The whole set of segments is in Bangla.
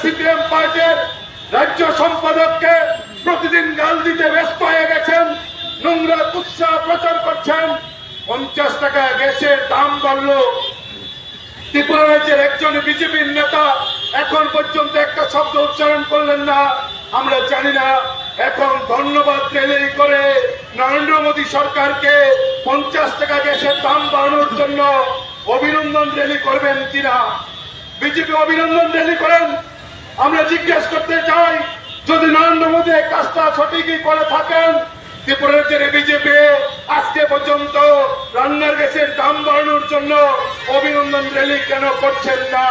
সিপিএম পার্টির রাজ্য সম্পাদককে প্রতিদিন গাল দিতে ব্যস্ত হয়ে গেছেন, নোংরা কুৎসা প্রচার করছেন, পঞ্চাশ টাকা গ্যাসের দাম বাড়লো। ত্রিপুরা রাজ্যের একজন বিজেপির নেতা এখন পর্যন্ত একটা শব্দ উচ্চারণ করলেন না, আমরা জানি না। এখন ধন্যবাদ রেলি করে নরেন্দ্র মোদী সরকারকে পঞ্চাশ টাকা গ্যাসের দাম বাড়ানোর জন্য অভিনন্দন রেলি করবেন কিনা? বিজেপি অভিনন্দন রেলি করেন আমরা জিজ্ঞেস করতে চাই, যদি নরেন্দ্র মোদী এই কাজটা সঠিকই করে থাকেন ত্রিপুরা বিজেপি আজকে পর্যন্ত রান্নার গ্যাসের দাম বাড়ানোর জন্য অভিনন্দন র্যালি কেন করছেন না?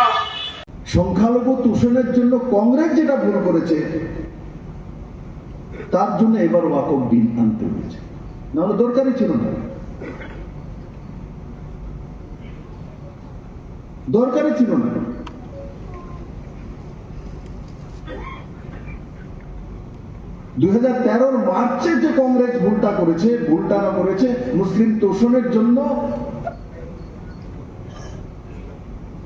সংখ্যালঘু তোষণের জন্য কংগ্রেস যেটা ভুল করেছে, তার জন্য এবার ওয়াকফ বিল আনতে হয়েছে। নাহলে দরকারই ছিল না। দরকারই ছিল না। দুই মার্চে যে কংগ্রেস ভুলটা করেছে, ভুলটা না করেছে মুসলিম তোষণের জন্য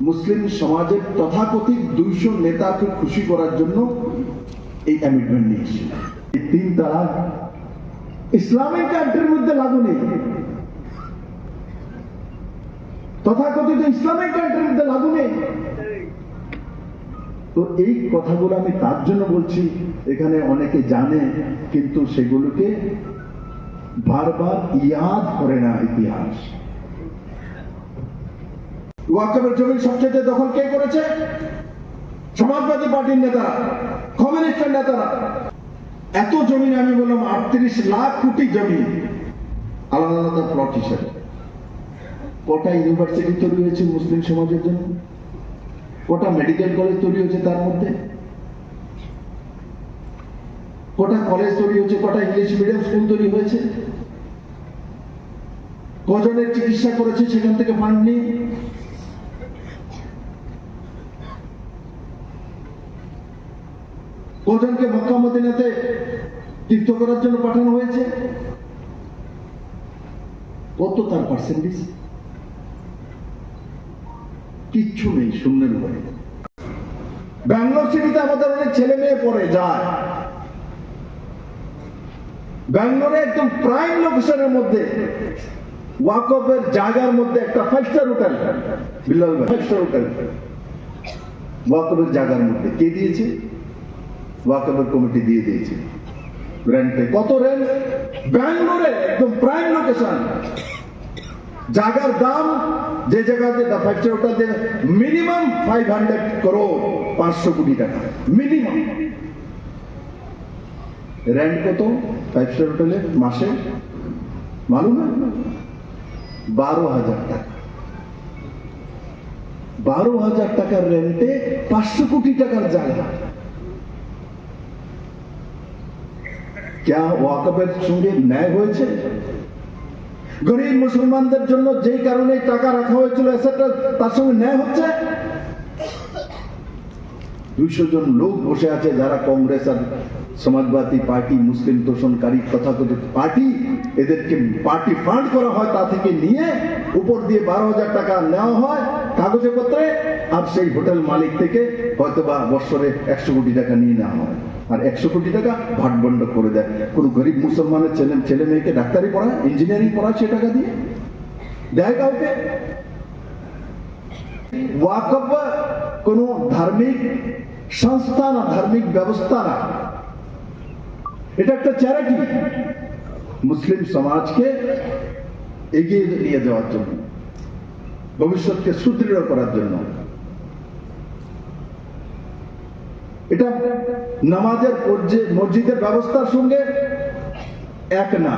মুসলিম সমাজের তথাকথিত দুইশো নেতাকে খুশি করার জন্য এই অ্যামেন্ডমেন্ট নিয়েছে। এই তিন তালাক ইসলামিক কান্ট্রির মধ্যে লাগু নেই। তথাকথিত ইসলামিক কান্ট্রির মধ্যে লাগু নেই। তো এই কথাগুলো আমি তার জন্য বলছি এখানে অনেকে জানে, কিন্তু সেগুলোকে বারবার ইয়াদ করে না ইতিহাস। জমি সবচেয়ে দখল কে করেছে? সমাজবাদী পার্টির নেতারা, কমিউনিস্টের নেতারা। এত জমি আমি বললাম, আটত্রিশ লাখ কোটি জমি। আলাদা আলাদা প্লট হিসেবে। কটা ইউনিভার্সিটি তৈরি হয়েছে মুসলিম সমাজের জন্য? কটা মেডিকেল কলেজ তৈরি হয়েছে তার মধ্যে? কটা কলেজ তৈরি হয়েছে, কটা ইংলিশ মিডিয়াম স্কুল তৈরি হয়েছে? কজনের চিকিৎসা করেছে সেখান থেকে ফান্ড নিয়ে কজনকে মক্কা মদিনাতে তীর্থ করার জন্য পাঠানো হয়েছে? কত তার পার্সেন্টেজ কিচ্ছু নেই শূন্যের উপরে ব্যাঙ্গালোর সিটিতে আমাদের অনেক ছেলে মেয়ে পড়ে, যায়। ব্যাঙ্গালোরে একদম প্রাইম লোকেশনের মধ্যে, ওয়াকফের জায়গার মধ্যে একটা five star hotel Billal five star hotel ওয়াকফের জায়গার মধ্যে কে দিয়েছে? ওয়াকফের কমিটি দিয়ে দিয়েছে। রেন্টে কত রেন্ট ব্যাঙ্গালোরে একদম প্রাইম লোকেশন জায়গার দাম, যে জায়গাতে হোটেল দেবে মিনিমাম ফাইভ হান্ড্রেড করোড় পাঁচশো কোটি টাকা। মিনিমাম রেন্ট কত? ফাইভ স্টার হোটেলে মাসে? মালুম বারো হাজার টাকা। বারো হাজার টাকার রেন্টে পাঁচশো কোটি টাকার জায়গা। ক্যা সঙ্গে ন্যায় হয়েছে? গরিব মুসলমানদের জন্য যেই কারণে টাকা রাখা হয়েছিল তার সঙ্গে ন্যায় হচ্ছে? দুইশো জন লোক বসে আছে, যারা কংগ্রেস আর সমাজবাদী পার্টি, মুসলিম তোষণকারী তথাকথিত পার্টি, এদেরকে পার্টি ফান্ড করা হয়, তা থেকে নিয়ে উপর দিয়ে বারো হাজার টাকা নেওয়া হয় কাগজে পত্রে আর সেই হোটেল মালিক থেকে হয়তো বা বৎসরে একশো কোটি টাকা নিয়ে নেওয়া হয়। আর একশো কোটি টাকা ভাটবন্ড করে দেয়। কোনো গরিব মুসলমানের ছেলে ছেলে মেয়েকে ডাক্তারি পড়ায়, ইঞ্জিনিয়ারিং পড়ায় সে টাকা দিয়ে? দেয় কাউকে? ওয়াকফ কোন ধার্মিক সংস্থা না ধার্মিক ব্যবস্থা না। এটা একটা চ্যারিটি মুসলিম সমাজকে এগিয়ে নিয়ে যাওয়ার জন্য, ভবিষ্যৎকে সুদৃঢ় করার জন্য। এটা নামাজের মসজিদের ব্যবস্থার সঙ্গে এক না।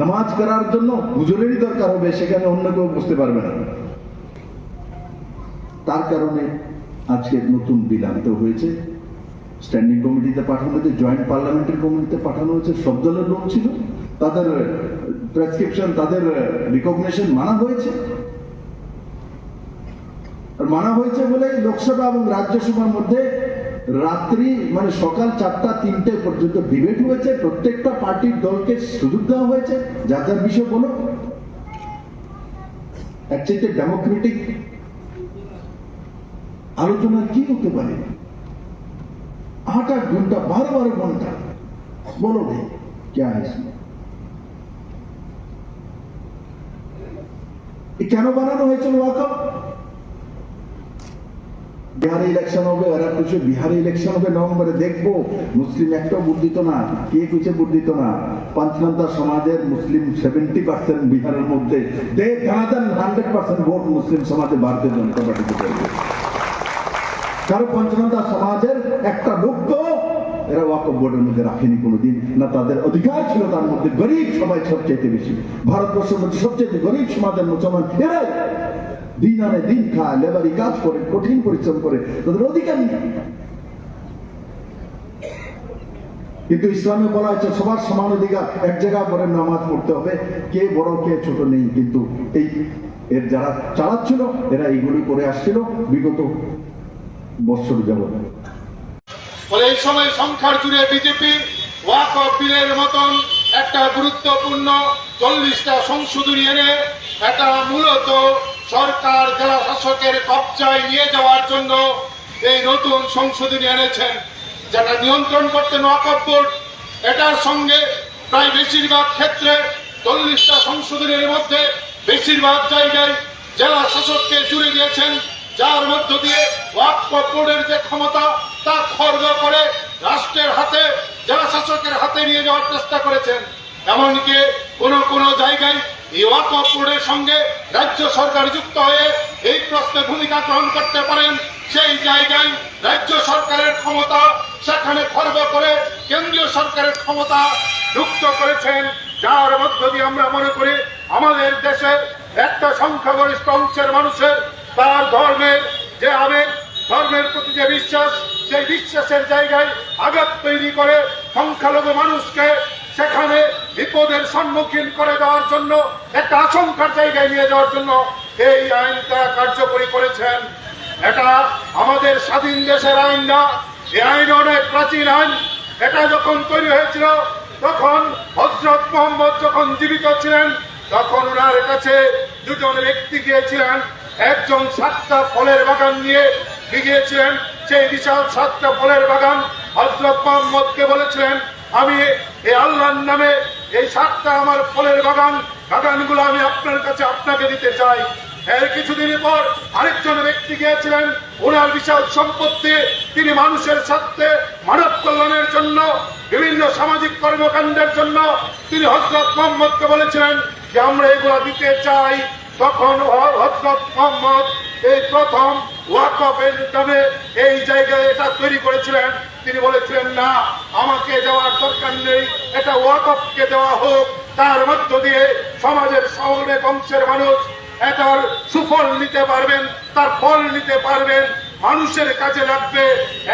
নামাজ করার জন্য হুজুরেরই দরকার হবে, সেখানে অন্য কেউ বুঝতে পারবে না। তার কারণে আজকে নতুন বিল হয়েছে। স্ট্যান্ডিং কমিটিতে পাঠানো হয়েছে জয়েন্ট পার্লামেন্টারি কমিটিতে পাঠানো হয়েছে, সব দলের লোক ছিল। তাদের প্রেসক্রিপশন তাদের রিকগনেশন মানা হয়েছে। আর মানা হয়েছে বলে লোকসভা এবং রাজ্যসভার মধ্যে রাত্রি মানে সকাল চারটা, তিনটে পর্যন্ত ডিবেট হয়েছে। প্রত্যেকটা পার্টির দলকে সুযোগ দেওয়া হয়েছে। যার যার বিষয় বলো। একচেয়ে ডেমোক্রেটিক আলোচনা কি হতে পারে? আট আট ঘন্টা বারো বারো ঘন্টা বলো ভাই क्या है इसमें এ কেন বানানো হয়েছিল ওয়াকফ বিহারে ইলেকশন হবে এরা কিছু বিহারে ইলেকশন হবে নভেম্বরে দেখবো মুসলিম একটাও ভোট দিত না কে কিছু ভোট দিত না পঞ্চনন্দা সমাজের মুসলিম সেভেন্টি পার্সেন্ট বিহারের মধ্যে দে ধনাদন হান্ড্রেড পার্সেন্ট ভোট মুসলিম সমাজে ভারতীয় জনতা পার্টিকে দেবে কারণ পঞ্চনন্দা সমাজের একটা লোক এরা ওয়াকফ বোর্ডের মধ্যে রাখেনি কোনোদিন। না তাদের অধিকার ছিল, তার মধ্যে গরিব সবাই সবচেয়ে বেশি। ভারতবর্ষের মধ্যে সবচেয়ে গরিব সমাজের মুসলমান এরাই। দিন আনে দিন খায়, লেবারি কাজ করে, কঠিন পরিশ্রম করে, তাদের অধিকার নেই। কিন্তু ইসলামে বলা হয়েছে, সবার সমান অধিকার, এক জায়গায় পরে নামাজ পড়তে হবে। কে বড়, কে ছোট নেই, কিন্তু এই এর যারা চালাচ্ছিল, এরা এইগুলি করে আসছিল। বিগত বৎসর যাবত। ফলে এই সময় সংখ্যার জুড়ে বিজেপি ওয়াক অফ বিলের মতন একটা গুরুত্বপূর্ণ চল্লিশটা সংশোধনী এনে এটা মূলত সরকার জেলা শাসকের কবজায় নিয়ে যাওয়ার জন্য এই নতুন সংশোধনী এনেছেন। যেটা নিয়ন্ত্রণ করতেন ওয়াকফ বোর্ড, এটার সঙ্গে প্রায় বেশিরভাগ ক্ষেত্রে চল্লিশটা সংশোধনীর মধ্যে বেশিরভাগ জায়গায় জেলা শাসককে জুড়ে দিয়েছেন। যার মধ্য দিয়ে ওয়াকফ বোর্ডের যে ক্ষমতা, তা খর্ব করে রাষ্ট্রের হাতে, জেলা শাসকের হাতে নিয়ে যাওয়ার চেষ্টা করেছেন। এমনকি কোন কোন জায়গায় এই ওয়াকফ বোর্ডের সঙ্গে রাজ্য সরকার যুক্ত হয়ে এই প্রশ্নে ভূমিকা গ্রহণ করতে পারেন, সেই জায়গায় রাজ্য সরকারের ক্ষমতা সেখানে খর্ব করে কেন্দ্রীয় সরকারের ক্ষমতা যুক্ত করেছেন। যার মধ্য দিয়ে আমরা মনে করি আমাদের দেশের একটা সংখ্যাগরিষ্ঠ অংশের মানুষের তার ধর্মের যে আবেগ, ধর্মের প্রতি যে বিশ্বাস, সেই বিশ্বাসের জায়গায় আঘাত তৈরি করে সংখ্যালঘু মানুষকে সেখানে বিপদের সম্মুখীন করে দেওয়ার জন্য, একটা আশঙ্কার জায়গায় নিয়ে যাওয়ার জন্য এই আইনটা কার্যকরী করেছেন। এটা আমাদের স্বাধীন দেশের আইন না এই আইন অনেক প্রাচীন আইন। এটা যখন তৈরি হয়েছিল, তখন হজরত মোহাম্মদ যখন জীবিত ছিলেন, তখন ওনার কাছে দুজন ব্যক্তি গিয়েছিলেন একজন সাতটা ফলের বাগান নিয়ে গিয়েছিলেন সেই বিশাল সাতটা ফলের বাগান হজরত মোহাম্মদকে বলেছিলেন, আমি এই আল্লাহর নামে এই সাতটা আমার ফলের বাগান, বাগানগুলো আমি আপনার কাছে আপনাকে দিতে চাই। এর কিছুদিন পর আরেকজন ব্যক্তি গিয়েছিলেন, ওনার বিশাল সম্পত্তি, তিনি মানুষের স্বার্থে, মানব কল্যাণের জন্য, বিভিন্ন সামাজিক কর্মকাণ্ডের জন্য, তিনি হজরত মোহাম্মদকে বলেছিলেন যে, আমরা এগুলা দিতে চাই। তখন মোহাম্মদ এই প্রথম ওয়াকফের নামে এই জায়গায় এটা তৈরি করেছিলেন। তিনি বলেছিলেন, না, আমাকে দেওয়ার দরকার নেই, এটা ওয়াকফকে দেওয়া হোক। তার মধ্য দিয়ে সমাজের অনেক অংশের মানুষ এটার সুফল নিতে পারবেন, তার ফল নিতে পারবেন। মানুষের কাজে লাগবে,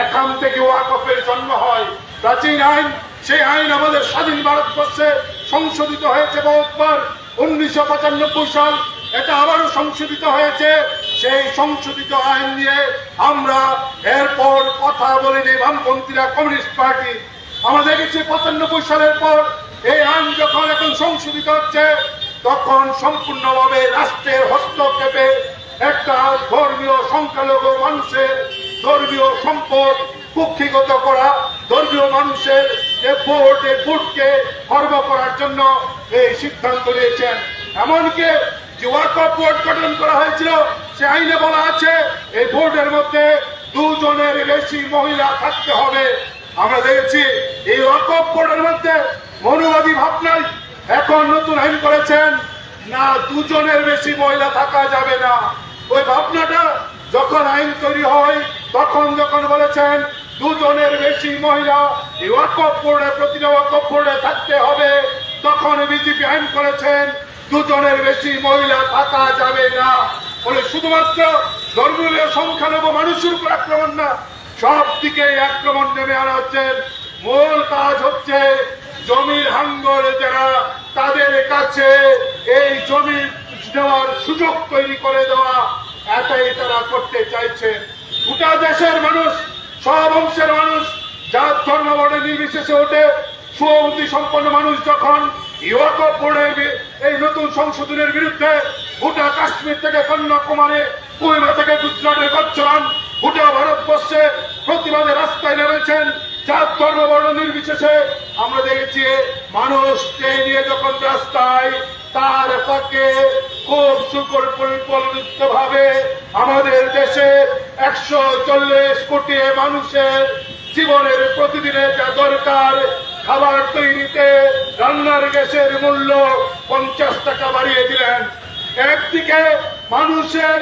এখান থেকে ওয়াকফের জন্ম হয়। প্রাচীন আইন, সেই আইন আমাদের স্বাধীন ভারতবর্ষে সংশোধিত হয়েছে বহুবার। উনিশশো পঁচানব্বই সাল এটা আবারও সংশোধিত হয়েছে। সেই সংশোধিত আইন নিয়ে আমরা এরপর কথা বলিনি বামপন্থীরা কমিউনিস্ট পার্টি। আমরা দেখেছি পঁচানব্বই সালের পর এই আইন যখন এখন সংশোধিত হচ্ছে, তখন সম্পূর্ণভাবে রাষ্ট্রের হস্তক্ষেপে একটা ধর্মীয় সংখ্যালঘু মানুষের ধর্মীয় সম্পদ কুক্ষিগত করা, ধর্মীয় মানুষের ভোট ভোটকে খর্ব করার জন্য এই সিদ্ধান্ত নিয়েছেন। এমনকি যে ওয়াকফ বোর্ড গঠন করা হয়েছিল, সে আইনে বলা আছে, এই বোর্ডের মধ্যে দুজনের বেশি মহিলা থাকতে হবে। আমরা দেখেছি, এই ওয়াকফ বোর্ডের মধ্যে মনুবাদী ভাবনায় এখন নতুন আইন করেছেন, না দুজনের বেশি মহিলা থাকা যাবে না। ওই ভাবনাটা যখন আইন তৈরি হয়, তখন যখন বলেছেন, দুজনের বেশি মহিলা এই ওয়াকফ বোর্ডে, প্রতিটা ওয়াকফ বোর্ডে থাকতে হবে, তখন বিজেপি আইন করেছেন দুজনের বেশি মহিলা থাকা যাবে না। বলে শুধুমাত্র ধর্মীয় সংখ্যালঘু মানুষের উপর আক্রমণ না, সব দিকে আক্রমণ নেমে আনা হচ্ছে মূল কাজ হচ্ছে জমির হাঙ্গর যারা, তাদের কাছে এই জমি দেওয়ার সুযোগ তৈরি করে দেওয়া, এটাই তারা করতে চাইছে গোটা দেশের মানুষ, সব অংশের মানুষ যার ধর্ম, বর্ণে নির্বিশেষে ওঠে। সুবুদ্ধি সম্পন্ন মানুষ যখন ইউকপ বোর্ডের এই নতুন সংশোধনের বিরুদ্ধে গোটা কাশ্মীর থেকে কন্যাকুমারী কুমিরা থেকে গুজরাটের গচ্ছরান গোটা ভারতবর্ষে প্রতিবাদে রাস্তায় নেমেছেন যার ধর্ম নির্বিশেষে। আমরা দেখেছি মানুষ নিয়ে যখন রাস্তায়, তার ফাঁকে খুব সুকর পরিকল্পিত ভাবে আমাদের দেশে একশো চল্লিশ কোটি মানুষের জীবনের প্রতিদিনের যা দরকার খাবার তৈরিতে রান্নার গ্যাসের মূল্য পঞ্চাশ টাকা বাড়িয়ে দিলেন। একদিকে মানুষের,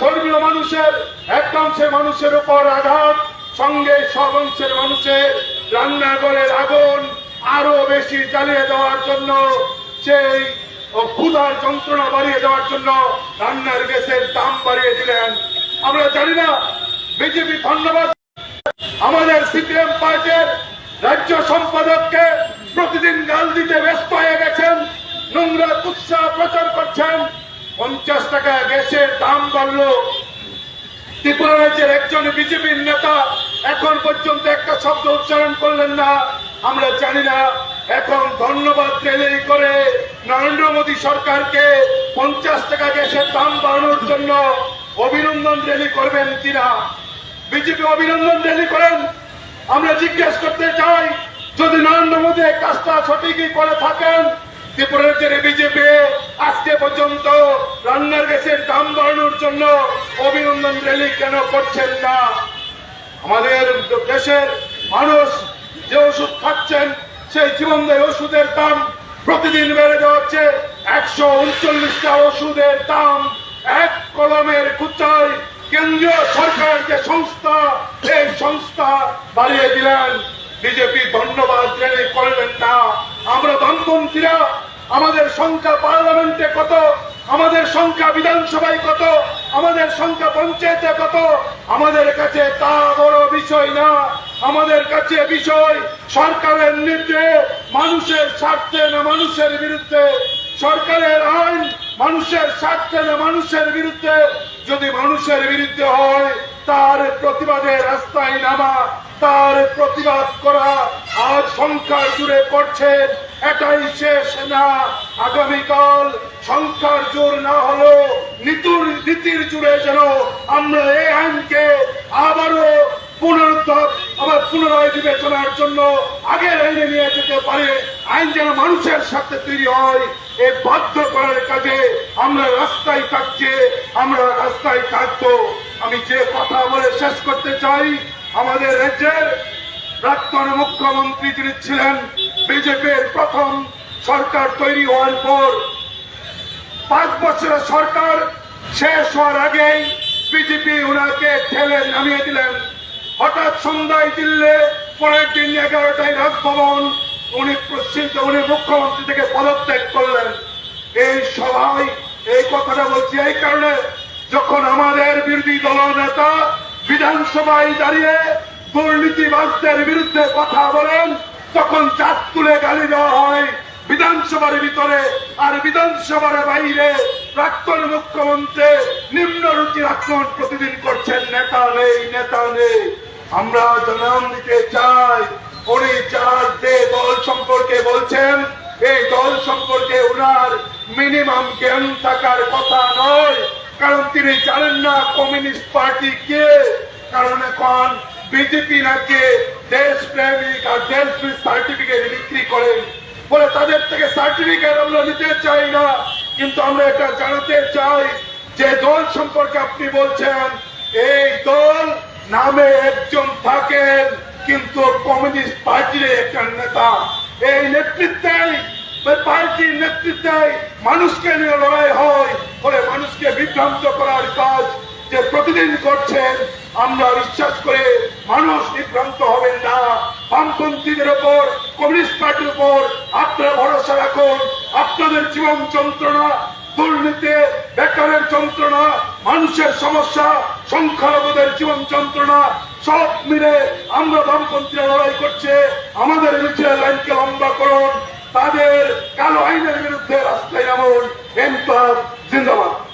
ধর্মীয় মানুষের একাংশে মানুষের উপর আঘাত, সঙ্গে সব অংশের মানুষের রান্নাঘরের আগুন আরও বেশি জ্বালিয়ে দেওয়ার জন্য, সেই ক্ষুধার যন্ত্রণা বাড়িয়ে দেওয়ার জন্য রান্নার গ্যাসের দাম বাড়িয়ে দিলেন। আমরা জানি না, বিজেপি ধন্যবাদ। আমাদের সিপিএম পার্টির রাজ্য সম্পাদককে প্রতিদিন গাল দিতে ব্যস্ত হয়ে গেছেন, নোংরা উৎসাহ প্রচার করছেন, পঞ্চাশ টাকা গ্যাসের দাম বাড়লো। ত্রিপুরা রাজ্যের একজন বিজেপির নেতা এখন পর্যন্ত একটা শব্দ উচ্চারণ করলেন না, আমরা জানি না। এখন ধন্যবাদ রেলি করে নরেন্দ্র মোদী সরকারকে পঞ্চাশ টাকা গ্যাসের দাম বাড়ানোর জন্য অভিনন্দন রেলি করবেন কিনা। বিজেপি অভিনন্দন রেলি করেন আমরা জিজ্ঞেস করতে চাই, যদি নরেন্দ্র মোদী কাজটা সঠিকই করে থাকেন ত্রিপুরা রাজ্যের বিজেপি আজকে পর্যন্ত রান্নার গ্যাসের দাম বাড়ানোর জন্য অভিনন্দন র্যালি কেন করছেন না? আমাদের দেশের মানুষ যে ওষুধ খাচ্ছেন, সেই জীবনদায়ী ওষুধের দাম প্রতিদিন বেড়ে যাচ্ছে। একশো উনচল্লিশটা ওষুধের দাম এক কলমের কুচায় কেন্দ্রীয় সরকার যে সংস্থা এই সংস্থা বাড়িয়ে দিলেন। বিজেপি ধন্যবাদ র্যালি করবেন না। আমরা বামপন্থীরা আমাদের সংখ্যা পার্লামেন্টে কত? আমাদের সংখ্যা বিধানসভায় কত? আমাদের সংখ্যা পঞ্চায়েতে কত? আমাদের কাছে তা বড় বিষয় না। আমাদের কাছে বিষয় সরকারের নির্দেশ মানুষের স্বার্থে না মানুষের বিরুদ্ধে। সরকারের আইন মানুষের স্বার্থে মানুষের বিরুদ্ধে? যদি মানুষের বিরুদ্ধে হয়, তার প্রতিবাদে রাস্তায় নামা, তার প্রতিবাদ করা আজ সংখ্যার জুড়ে করছেন এটাই শেষ না। আগামীকাল সংখ্যার জোর না হলো নীতির নীতির জুড়ে যেন আমরা এই আইনকে আবারও পুনরুদ্ধার, আবার পুনরায় বিবেচনার জন্য আগের আইনে নিয়ে যেতে পারে। আইন যেন মানুষের সাথে তৈরি হয়, এ বাধ্য করার কাজে আমরা রাস্তায় থাকছে, আমরা রাস্তায় থাকব। আমি যে কথা বলে শেষ করতে চাই, আমাদের রাজ্যের প্রাক্তন মুখ্যমন্ত্রী যিনি ছিলেন, বিজেপির প্রথম সরকার তৈরি হওয়ার পর পাঁচ বছরের সরকার শেষ হওয়ার আগেই বিজেপি ওনাকে ঠেলে নামিয়ে দিলেন। হঠাৎ সন্ধ্যায় দিল্লে পরের দিন এগারোটায় রাজভবন, উনি উনি মুখ্যমন্ত্রী থেকে পদত্যাগ করলেন। এই সবাই এই কথাটা বলছি এই কারণে, যখন আমাদের বিরোধী দল নেতা বিধানসভায় দাঁড়িয়ে দুর্নীতিবাজদের বিরুদ্ধে কথা বলেন, তখন চাঁদ তুলে গালি দেওয়া হয় বিধানসভার ভিতরে আর বিধানসভার বাইরে প্রাক্তন মুখ্যমন্ত্রী নিম্ন রুচির আক্রমণ প্রতিদিন করছেন। নেতা নেই নেতা নেই। আমরা জানান দিতে চাই। উনি যার যে দল সম্পর্কে বলছেন, এই দল সম্পর্কে ওনার মিনিমাম জ্ঞান থাকার কথা নয়। কারণ তিনি জানেন না কমিউনিস্ট পার্টি কে। কারণ এখন বিজেপি নাকি দেশ প্রেমিক আর দেশ সার্টিফিকেট বিক্রি করেন বলে তাদের থেকে সার্টিফিকেট আমরা নিতে চাই না। কিন্তু আমরা এটা জানাতে চাই যে দল সম্পর্কে আপনি বলছেন, এই দল নামে একজন থাকেন, কিন্তু কমিউনিস্ট পার্টির একটা নেতা। এই নেতৃত্বে পার্টির নেতৃত্বে মানুষকে নিয়ে লড়াই হয়, ফলে মানুষকে বিভ্রান্ত করার কাজ যে প্রতিদিন করছেন, আমরা বিশ্বাস করে মানুষ বিভ্রান্ত হবেন না। বামপন্থীদের ওপর, কমিউনিস্ট পার্টির উপর আপনারা ভরসা রাখুন। আপনাদের জীবন যন্ত্রণা দুর্নীতি, বেকারের যন্ত্রণা, মানুষের সমস্যা, সংখ্যালঘুদের জীবন যন্ত্রণা, সব মিলে আমরা বামপন্থীরা লড়াই করছে। আমাদের মিছিলের লাইনকে লম্বা করুন। তাদের কালো আইনের বিরুদ্ধে রাস্তায় নামুন। এমপার জিন্দাবাদ।